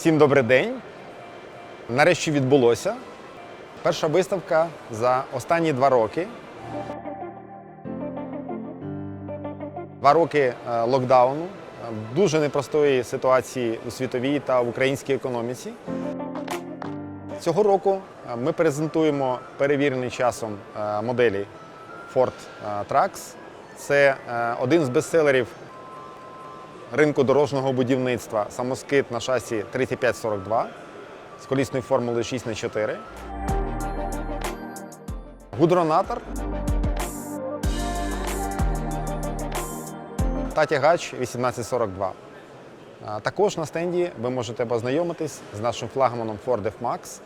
Всім добрий день. Нарешті відбулося. Перша виставка за останні два роки. Два роки е, локдауну, е, дуже непростої ситуації у світовій та в українській економіці. Цього року е, ми презентуємо перевірений часом моделі Ford Trax. Це один з бестселерів ринку дорожнього будівництва самоскид на шасі 3542 з колісною формулою 6х4. Гудронатор та тягач 1842. Також на стенді ви можете познайомитись з нашим флагманом Ford F-Max.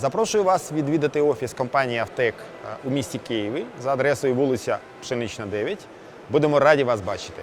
Запрошую вас відвідати офіс компанії Автек у місті Києві за адресою вулиця Пшенична 9. Будемо раді вас бачити.